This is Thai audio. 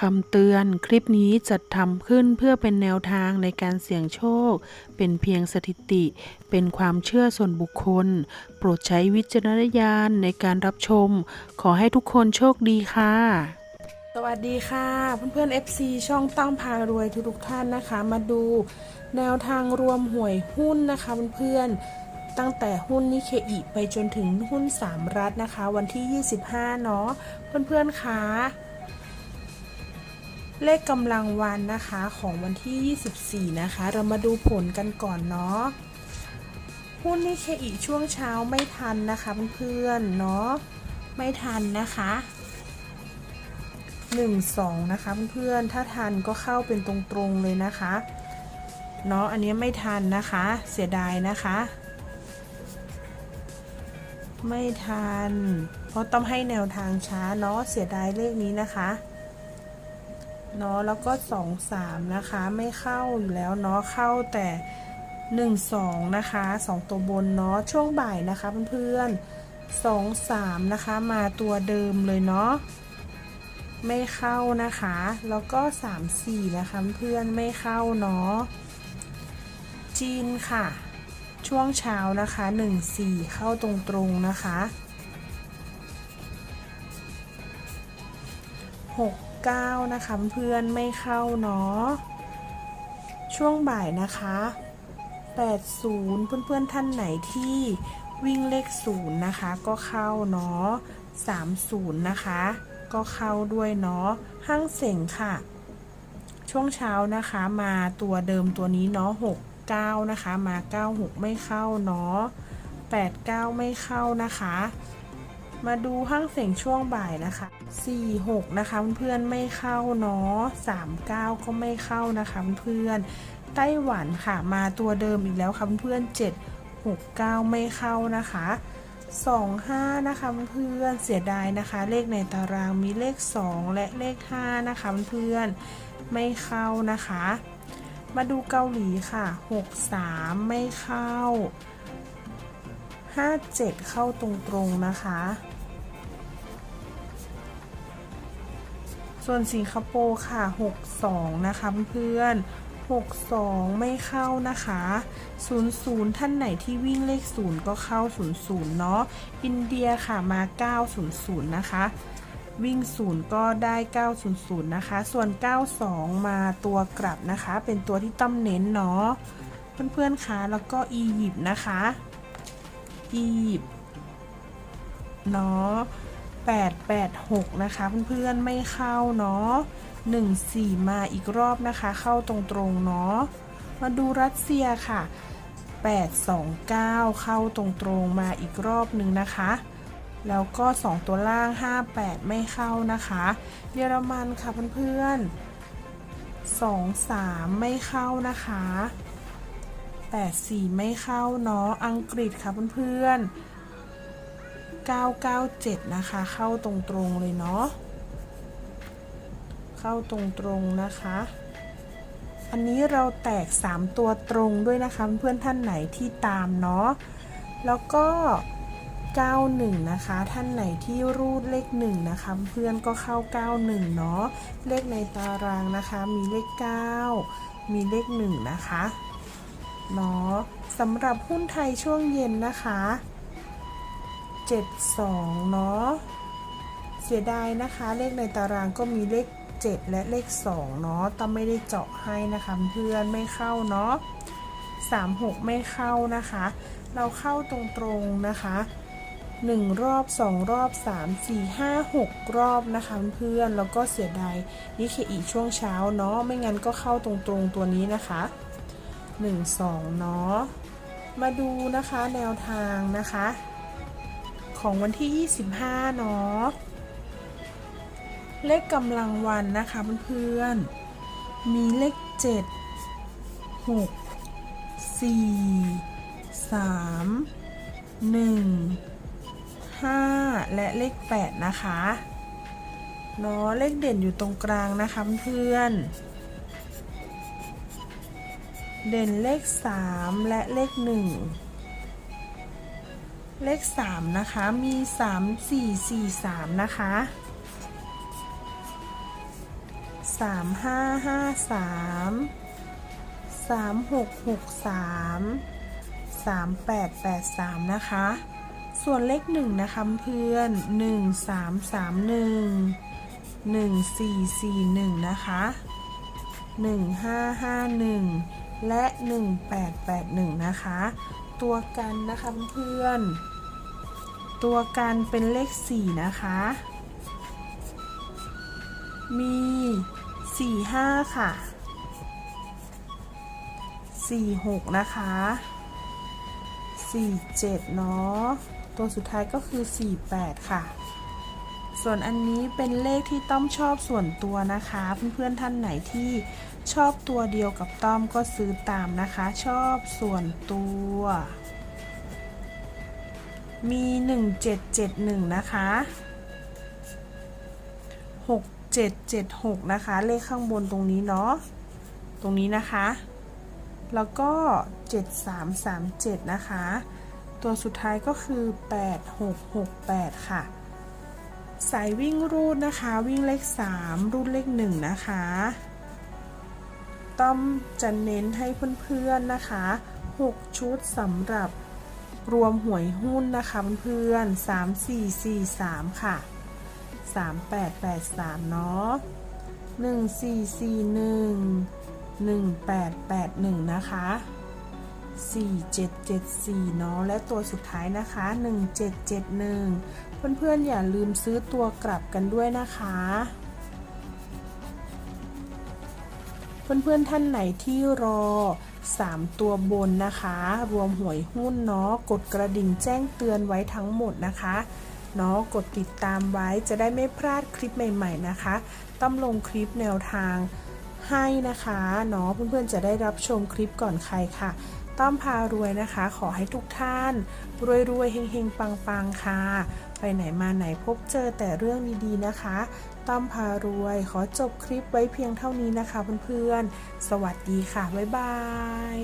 คำเตือนคลิปนี้จัดทำขึ้นเพื่อเป็นแนวทางในการเสี่ยงโชค เป็นเพียงสถิติ เป็นความเชื่อส่วนบุคคล โปรดใช้วิจารณญาณในการรับชม ขอให้ทุกคนโชคดีค่ะ สวัสดีค่ะ เพื่อนๆ FC ช่องตั้งพารวยทุกๆท่านนะคะ มาดูแนวทางรวมหวยหุ้นนะคะเพื่อนๆ ตั้งแต่หุ้นนิเคอิไปจนถึงหุ้น 3 รัฐนะคะ วันที่ 25 เนาะเพื่อนๆคะ เลขกำลังวันนะคะของวันที่ 24 นะคะ เรามาดูผลกันก่อนเนาะหุ้นนิเคอิช่วงเช้าไม่ทันนะคะเพื่อนๆเนาะไม่ทันนะคะ1 2นะคะเพื่อนๆ ถ้าทันก็เข้าเป็นตรงๆเลยนะคะ เนาะอันนี้ไม่ทันนะคะ เสียดายนะคะ ไม่ทัน เพราะต้องให้แนวทางช้าเนาะเสียดายเลขนี้นะคะ เนาะแล้วก็2 3นะคะไม่เข้าอยู่แล้วเนาะเข้าแต่1 2นะคะ2ตัวบนเนาะช่วงบ่ายนะคะเพื่อนๆ2 3นะคะมาตัวเดิมเลยเนาะไม่เข้านะคะ แล้วก็3 4นะคะเพื่อนไม่เข้าเนาะจีนค่ะ ช่วงเช้านะคะ1 4เข้าตรงๆนะคะ6 9 นะคะเพื่อนไม่เข้าเนาะช่วงบ่ายนะคะ 80 เพื่อนๆท่านไหนที่วิ่งเลข0นะคะ ก็เข้าเนาะ30 นะคะ ก็เข้าด้วยเนาะห้างเสงค่ะ ช่วงเช้านะคะมาตัวเดิมตัวนี้เนาะ6 9 นะคะ มา 96 ไม่เข้าเนาะ8 9 ไม่เข้านะคะ มาดูห้างเสียงช่วงบ่ายนะคะ 4 6 นะคะเพื่อนๆไม่เข้าเนาะ3 9 ก็ไม่เข้านะคะเพื่อนๆไต้หวันค่ะมาตัวเดิมอีกแล้วค่ะเพื่อนๆ7 6 9 ไม่เข้านะคะ2 5 นะคะเพื่อนเสียดายนะคะ เลขในตารางมีเลข 2 และเลข 5 นะคะเพื่อนไม่เข้านะคะ มาดูเกาหลีค่ะ 6 3 ไม่เข้า 57 เข้าตรงๆนะคะ ส่วนสิงคโปร์ค่ะ 62 นะคะเพื่อน62 ไม่เข้านะคะ 00 ท่านไหนที่วิ่งเลข 0 ก็เข้า 00 เนาะ อินเดียค่ะมา 900 นะคะ วิ่ง 0 ก็ได้ 900 นะคะ ส่วน 92 มาตัวกลับนะคะ เป็นตัวที่ต้ำเน้นเนาะ เพื่อนๆคะแล้วก็อียิปต์นะคะ อียิปต์เนาะ 886 นะคะ เพื่อนๆไม่เข้าเนาะ14 มาอีกรอบนะคะ เข้าตรงๆเนาะมาดูรัสเซียค่ะ 829 เข้าตรงๆมาอีกรอบหนึ่งนะคะ แล้วก็ 2 ตัวล่าง 58 ไม่เข้านะคะ เยอรมันค่ะเพื่อนๆ23 ไม่เข้านะคะ84 ไม่เข้าเนาะ อังกฤษค่ะเพื่อนๆ 997 นะคะ เข้าตรงๆเลยเนาะ เข้าตรงๆนะคะ อันนี้เราแตก 3 ตัวตรงด้วยนะคะ เพื่อนท่านไหนที่ตามเนาะ แล้วก็ 91 นะคะ ท่านไหนที่รูดเลข 1 นะคะ เพื่อนก็เข้า 91 เนาะ เลขในตารางนะคะ มีเลข 9 มีเลข 1 นะคะ เนาะสำหรับหุ้นไทยช่วงเย็นนะคะ 72 เนาะ เสียดายนะคะ เลขในตารางก็มีเลข 7 และเลข 2 เนาะต้องไม่ได้เจาะให้นะคะเพื่อนไม่เข้าเนาะ 36 ไม่เข้านะคะ เราเข้าตรงๆนะคะ1 รอบ 2 รอบ 3 4 5 6 รอบนะคะเพื่อนแล้วก็เสียดายนิเคอีช่วงเช้าเนาะไม่งั้นก็เข้าตรงๆตัวนี้นะคะ 1 2 เนาะมาดูนะคะแนวทางนะคะ ของวันที่ 25 เนาะ เลขกำลังวันนะคะเพื่อนๆ มีเลข 7 6 4 3 1 5 และเลข 8 นะคะเนาะเลขเด่นอยู่ตรงกลางนะคะเพื่อนเด่นเลข 3 และเลข 1 เลข 3 นะคะ มี 3 4 4 3 นะคะสามห้าห้าสามสามหกหกสามสามแปดแปดสามนะคะ ส่วนเลขหนึ่งนะคะเพื่อนหนึ่งสามสามหนึ่งหนึ่งสี่สี่หนึ่งนะคะหนึ่งห้าห้าหนึ่งและหนึ่งแปดแปดหนึ่งนะคะ ตัวกันนะคะเพื่อนๆตัวกันเป็นเลขสี่นะคะ มีสี่ห้าค่ะสี่หกนะคะสี่เจ็ดเนาะตัวสุดท้ายก็คือสี่แปดค่ะ ส่วนอันนี้เป็นเลขที่ต้อมชอบส่วนตัวนะคะ เพื่อนๆท่านไหนที่ชอบตัวเดียวกับต้อมก็ซื้อตามนะคะ ชอบส่วนตัว มี 1771 นะคะ 6776 นะคะ เลขข้างบนตรงนี้เนาะตรงนี้นะคะ แล้วก็ 7337 นะคะ ตัวสุดท้ายก็คือ 8668 ค่ะ สายวิ่งรูดนะคะ วิ่งเลข 3 รูดเลข 1 นะคะ ต้อมจะเน้นให้เพื่อนๆนะคะ 6 ชุดสำหรับรวมหวยหุ้นนะคะเพื่อนๆ3 4 4 3 ค่ะ 3 8 8 3 เนาะ1 4 4 1 1 8 8 1 นะคะ 4774 เนาะ และตัวสุดท้ายนะคะ 1771 เพื่อนๆ อย่าลืมซื้อตัวกลับกันด้วยนะคะ เพื่อนๆ ท่านไหนที่รอ 3 ตัวบนนะคะ รวมหวยหุ้นเนาะ กดกระดิ่งแจ้งเตือนไว้ทั้งหมดนะคะเนาะกดติดตามไว้จะได้ไม่พลาดคลิปใหม่ๆนะคะต้องลงคลิปแนวทางให้นะคะเนาะเพื่อนๆจะได้รับชมคลิปก่อนใครค่ะ ต้อมพารวยนะคะ ขอให้ทุกท่าน รวยรวยเฮงๆปังๆค่ะ ไปไหนมาไหนพบเจอแต่เรื่องดีๆนะคะ ต้อมพารวยขอจบคลิปไว้เพียงเท่านี้นะคะเพื่อนๆ สวัสดีค่ะ บ๊ายบาย